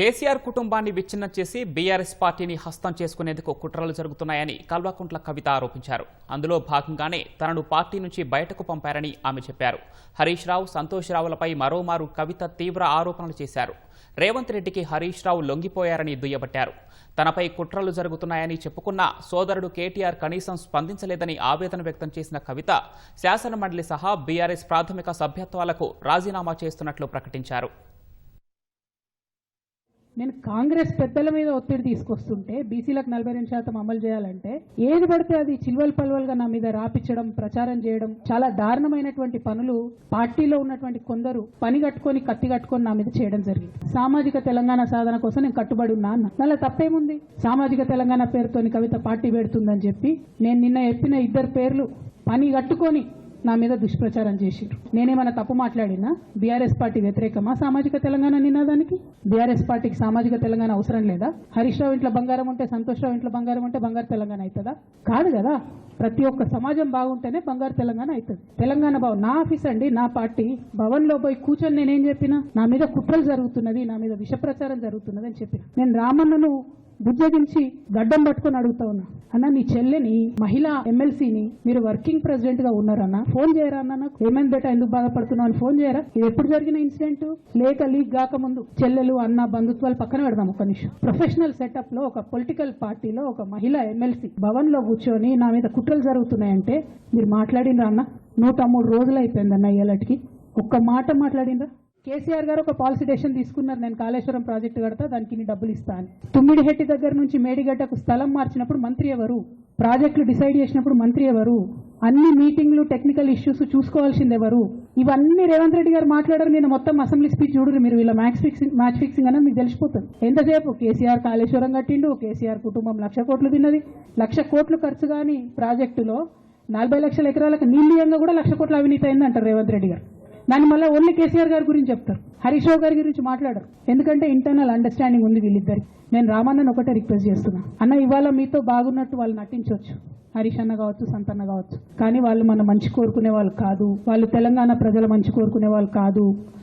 కేసీఆర్ కుటుంబాన్ని విచ్ఛిన్నం చేసి బీఆర్ఎస్ పార్టీని హస్తం చేసుకునేందుకు కుట్రలు జరుగుతున్నాయని కల్వకుంట్ల కవిత ఆరోపించారు. అందులో భాగంగానే తనను పార్టీ నుంచి బయటకు పంపారని ఆమె చెప్పారు. హరీష్ రావు సంతోష్ రావులపై మరోమారు కవిత తీవ్ర ఆరోపణలు చేశారు. రేవంత్ రెడ్డికి హరీష్ రావు లొంగిపోయారని దుయ్యబట్టారు. తనపై కుట్రలు జరుగుతున్నాయని చెప్పుకున్న సోదరుడు కేటీఆర్ కనీసం స్పందించలేదని ఆవేదన వ్యక్తం చేసిన కవిత శాసనమండలి సహా బీఆర్ఎస్ ప్రాథమిక సభ్యత్వాలకు రాజీనామా చేస్తున్నట్లు ప్రకటించారు. నేను కాంగ్రెస్ పెద్దల మీద ఒత్తిడి తీసుకొస్తుంటే బీసీలకు నలభై రెండు శాతం అమలు చేయాలంటే ఏది పడితే అది చిల్వల్ పల్వల్గా నా మీద రాపించడం ప్రచారం చేయడం చాలా దారుణమైనటువంటి పనులు పార్టీలో ఉన్నటువంటి కొందరు పని కట్టుకొని కత్తి కట్టుకొని నా మీద చేయడం జరిగింది. సామాజిక తెలంగాణ సాధన కోసం నేను కట్టుబడి ఉన్నా అన్న. తప్పేముంది? సామాజిక తెలంగాణ పేరుతోని కవిత పార్టీ పెడుతుందని చెప్పి నేను నిన్న చెప్పిన ఇద్దరు పేర్లు పని కట్టుకొని నా మీద దుష్ప్రచారం చేసిరు నేనేమైనా తప్పు మాట్లాడినా బీఆర్ఎస్ పార్టీ వ్యతిరేకమా? సామాజిక తెలంగాణ నినాదానికి? బీఆర్ఎస్ పార్టీకి సామాజిక తెలంగాణ అవసరం లేదా? హరీష్ రావు ఇంట్లో బంగారం ఉంటే సంతోష్ రావు ఇంట్లో బంగారం ఉంటే బంగారు తెలంగాణ అవుతుందా? కాదు కదా. ప్రతి ఒక్క సమాజం బాగుంటేనే బంగారు తెలంగాణ అవుతుంది. తెలంగాణ భవన్ నా ఆఫీస్ అండి నా పార్టీ భవన్లో పోయి కూర్చొని నేనేం చెప్పినా? నా మీద కుట్రలు జరుగుతున్నది నా మీద విష ప్రచారం జరుగుతున్నది అని చెప్పిన. నేను రామన్నను బుజ్జగించి గడ్డం పట్టుకొని అడుగుతా ఉన్నా. అన్న నీ చెల్లెని మహిళా ఎమ్మెల్సీని మీరు వర్కింగ్ ప్రెసిడెంట్గా ఉన్నారన్న ఫోన్ చేయరా అన్న నాకు? ఏమైంది బేట ఎందుకు బాధపడుతున్నావు అని ఫోన్ చేయరా? ఇది ఎప్పుడు జరిగిన ఇన్సిడెంట్? లేక లీక్ కాకముందు చెల్లెలు అన్న బంధుత్వాలు పక్కన పెడదాం ఒక నిమిషం. ప్రొఫెషనల్ సెటప్లో ఒక పొలిటికల్ పార్టీలో ఒక మహిళా ఎమ్మెల్సీ భవన్లో కూర్చొని నా మీద కుట్రలు జరుగుతున్నాయంటే మీరు మాట్లాడినరా అన్న? నూట మూడు రోజులు అయిపోయింది అన్న ఇయ్యాలటికి ఒక్క మాట మాట్లాడినరా? కేసీఆర్ గారు ఒక పాలసీ డెసిషన్ తీసుకున్నారు. నేను కాళేశ్వరం ప్రాజెక్టు కడతా దానికి డబ్బులు ఇస్తాను తుమ్మిడిహెట్టి దగ్గర నుంచి మేడిగడ్డకు స్థలం మార్చినప్పుడు మంత్రి ఎవరు? ప్రాజెక్టులు డిసైడ్ చేసినప్పుడు మంత్రి ఎవరు? అన్ని మీటింగ్లు టెక్నికల్ ఇష్యూస్ చూసుకోవాల్సింది ఎవరు? ఇవన్నీ రేవంత్ రెడ్డి గారు మాట్లాడారు. నేను మొత్తం అసెంబ్లీ స్పీచ్ చూడరు. మీరు వీళ్ళ మ్యాచ్ ఫిక్సింగ్ మ్యాచ్ ఫిక్సింగ్ అనేది మీకు తెలిసిపోతుంది. ఎంతసేపు? కేసీఆర్ కాళేశ్వరం కట్టిండు. కేసీఆర్ కుటుంబం లక్ష కోట్లు తిన్నది. లక్ష కోట్లు ఖర్చు కాని ప్రాజెక్టులో నలభై లక్షల ఎకరాలకు నీళ్ళియంగా కూడా లక్ష కోట్ల అవినీతి అయింది అంటారు రేవంత్ రెడ్డి గారు. దాన్ని మళ్ళీ ఓన్లీ కేసీఆర్ గారి గురించి చెప్తారు. హరీష్ రావు గారి గురించి మాట్లాడరు. ఎందుకంటే ఇంటర్నల్ అండర్స్టాండింగ్ ఉంది వీళ్ళిద్దరికి. నేను రామన్నను ఒకటే రిక్వెస్ట్ చేస్తున్నా. అన్న ఇవాళ మీతో బాగున్నట్టు వాళ్ళు నటించవచ్చు హరీష్ అన్న కావచ్చు సంతన్న కావచ్చు. కానీ వాళ్ళు మన మంచి కోరుకునే వాళ్ళు కాదు. వాళ్ళు తెలంగాణ ప్రజల మంచి కోరుకునే వాళ్ళు కాదు.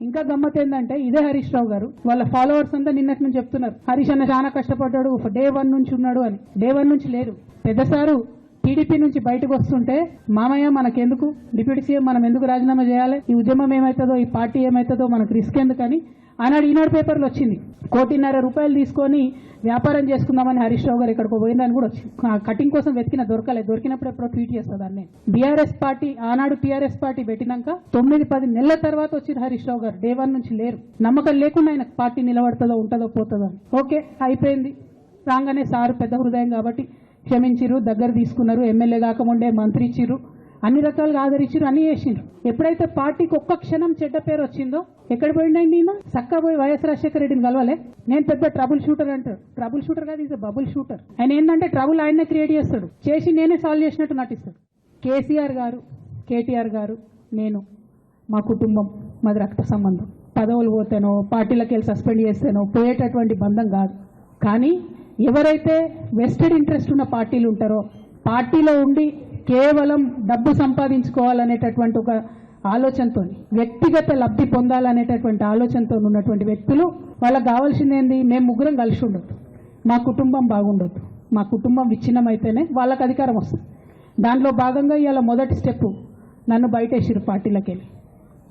ఇంకా గమ్మత్ ఏంటంటే ఇదే హరీష్ రావు గారు. వాళ్ళ ఫాలోవర్స్ అంతా నిన్నటి నుంచి చెప్తున్నారు. హరీష్ అన్న చాలా కష్టపడ్డాడు. డే వన్ నుంచి ఉన్నాడు అని. డే వన్ నుంచి లేరు పెద్దసారు టీడీపీ నుంచి బయటకు వస్తుంటే మామయ్య మనకెందుకు? డిప్యూటీ సీఎం మనం ఎందుకు రాజీనామా చేయాలి? ఈ ఉద్యమం ఏమవుతుందో ఈ పార్టీ ఏమవుతుందో మనకు రిస్క్ ఎందుకని? ఆనాడు ఈనాడు పేపర్లు వచ్చింది. కోటిన్నర రూపాయలు తీసుకొని వ్యాపారం చేసుకుందామని హరీష్ రావు గారు ఇక్కడికి పోయిందని కూడా వచ్చింది. కటింగ్ కోసం వెతికిన దొరకలేదు. దొరికినప్పుడు ఎప్పుడో ట్వీట్ చేస్తా దాన్ని బీఆర్ఎస్ పార్టీ ఆనాడు టీఆర్ఎస్ పార్టీ పెట్టినాక తొమ్మిది పది నెలల తర్వాత వచ్చింది హరీష్ రావు గారు. డే వన్ నుంచి లేరు. నమ్మకం లేకుండా ఆయన పార్టీ నిలబడుతుందో ఉంటుందో పోతుందో అని. ఓకే అయిపోయింది. రాగానే సారు పెద్ద హృదయం కాబట్టి క్షమించిరు దగ్గర తీసుకున్నారు ఎమ్మెల్యే కాకముండే మంత్రి ఇచ్చిర్రు అన్ని రకాలుగా ఆదరించారు అన్ని చేసిండ్రు. ఎప్పుడైతే పార్టీకి ఒక్క క్షణం చెడ్డ పేరు వచ్చిందో ఎక్కడ పోయిండండి ఈయన? చక్కా పోయి వైఎస్ రాజశేఖర రెడ్డిని కలవలే. నేను పెద్ద ట్రబుల్ షూటర్ అంటారు. ట్రబుల్ షూటర్ కాదు ఈజ్ బబుల్ షూటర్ ఆయన ఏంటంటే ట్రబుల్ ఆయనే క్రియేట్ చేస్తాడు. చేసి నేనే సాల్వ్ చేసినట్టు నటిస్తాడు. కేసీఆర్ గారు కేటీఆర్ గారు నేను మా కుటుంబం మాది రక్త సంబంధం. పదవులు పోతానో పార్టీలకు వెళ్ళి సస్పెండ్ చేస్తానో పోయేటటువంటి బంధం కాదు. కానీ ఎవరైతే వెస్టెడ్ ఇంట్రెస్ట్ ఉన్న పార్టీలు ఉంటారో పార్టీలో ఉండి కేవలం డబ్బు సంపాదించుకోవాలనేటటువంటి ఒక ఆలోచనతో వ్యక్తిగత లబ్ధి పొందాలనేటటువంటి ఆలోచనతో ఉన్నటువంటి వ్యక్తులు వాళ్ళకి కావాల్సింది ఏంది మేము ముగ్గురం కలిసి ఉండొద్దు. మా కుటుంబం బాగుండొద్దు. మా కుటుంబం విచ్ఛిన్నమైతేనే వాళ్ళకి అధికారం వస్తుంది. దాంట్లో భాగంగా ఇవాళ మొదటి స్టెప్ నన్ను బయటేసిరు పార్టీలకు వెళ్ళి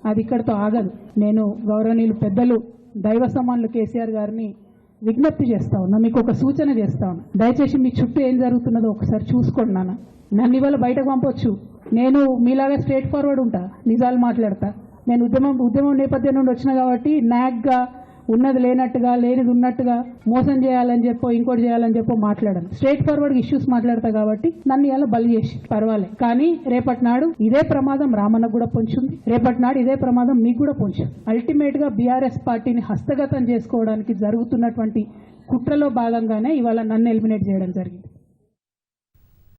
అది ఇక్కడితో ఆగదు. నేను గౌరవనీయులు పెద్దలు దైవ సమానులు కేసీఆర్ గారిని విజ్ఞప్తి చేస్తా ఉన్నా మీకు ఒక సూచన చేస్తా ఉన్నా. దయచేసి మీ చుట్టూ ఏం జరుగుతున్నదో ఒకసారి చూసుకోండి నాన్న. నన్ను ఇవాళ బయటకు పంపొచ్చు. నేను మీలాగా స్ట్రేట్ ఫార్వర్డ్ ఉంటా. నిజాలు మాట్లాడతా. నేను ఉద్యమం ఉద్యమం నేపథ్యం నుండి వచ్చిన కాబట్టి నాగ్గా ఉన్నది లేనట్టుగా లేనిది ఉన్నట్టుగా మోసం చేయాలని చెప్పో ఇంకోటి చేయాలని చెప్పో మాట్లాడను. స్ట్రేట్ ఫార్వర్డ్ ఇష్యూస్ మాట్లాడతా కాబట్టి నన్ను ఇలా బలి చేసి పర్వాలే. కానీ రేపటి నాడు ఇదే ప్రమాదం రామన్నకు కూడా పొంచుంది. రేపటి నాడు ఇదే ప్రమాదం మీకు కూడా పొంచు అల్టిమేట్గా బీఆర్ఎస్ పార్టీని హస్తగతం చేసుకోవడానికి జరుగుతున్నటువంటి కుట్రలో భాగంగానే ఇవాళ నన్ను ఎలిమినేట్ చేయడం జరిగింది.